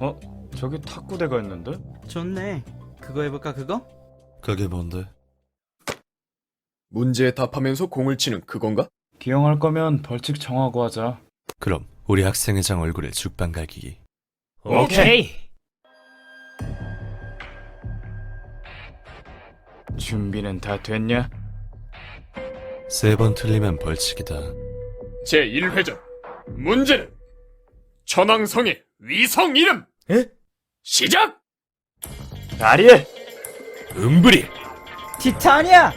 어? 저기 탁구대가 있는데? 좋네. 그거 해볼까 그거? 그게 뭔데? 문제에 답하면서 공을 치는 그건가? 기용할 거면 벌칙 정하고 하자. 그럼 우리 학생회장 얼굴에 죽방 갈기기. 오케이. 준비는 다 됐냐? 세 번 틀리면 벌칙이다. 제1회전 문제는 천왕성의 위성 이름 에? 시작! 아리엘! 음브리! 티타니아.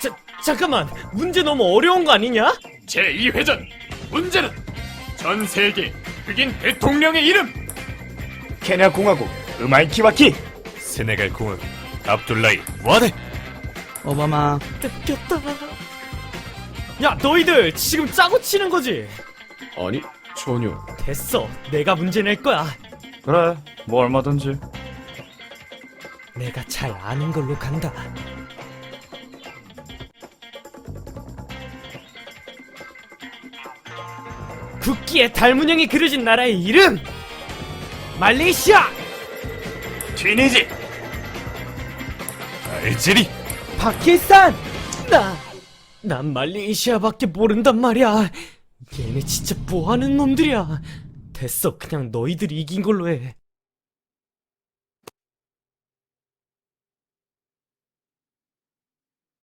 자, 잠깐만 문제 너무 어려운 거 아니냐? 제2회전 문제는 전 세계 흑인 대통령의 이름 케냐 공화국 음알키와키! 세네갈 공화국 압둘라이 와데! 오바마. 뺏겼다 야 너희들 지금 짜고 치는 거지? 아니 전혀 됐어 내가 문제 낼 거야 그래, 뭐 얼마든지. 내가 잘 아는 걸로 간다 국기에 달 문양이 그려진 나라의 이름 말레이시아 튀니지! 알제리! 파키스탄 나, 난 말레이시아밖에 모른단 말이야. 얘네 진짜 뭐하는 놈들이야. 됐어. 그냥 너희들이 이긴 걸로 해